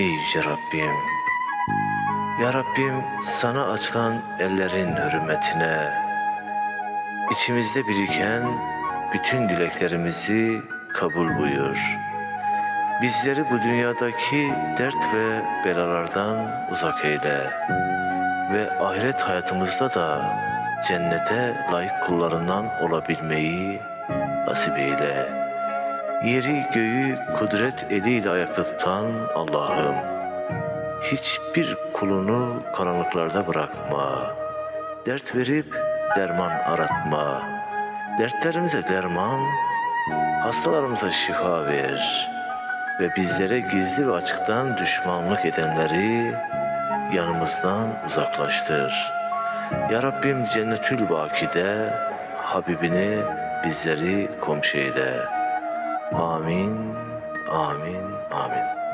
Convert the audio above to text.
ey Yüce Rabbim. Ya Rabbim sana açılan ellerin hürmetine, içimizde biriken bütün dileklerimizi kabul buyur. Bizleri bu dünyadaki dert ve belalardan uzak eyle ve ahiret hayatımızda da cennete layık kullarından olabilmeyi nasip eyle. Yeri göğü kudret eliyle ayakta tutan Allah'ım, hiçbir kulunu karanlıklarda bırakma. Dert verip derman aratma. Dertlerimize derman, hastalarımıza şifa ver. Ve bizlere gizli ve açıktan düşmanlık edenleri yanımızdan uzaklaştır. Ya Rabbim cennetül bakide Habibini bizleri komşu eyle. Amin, amin, amin.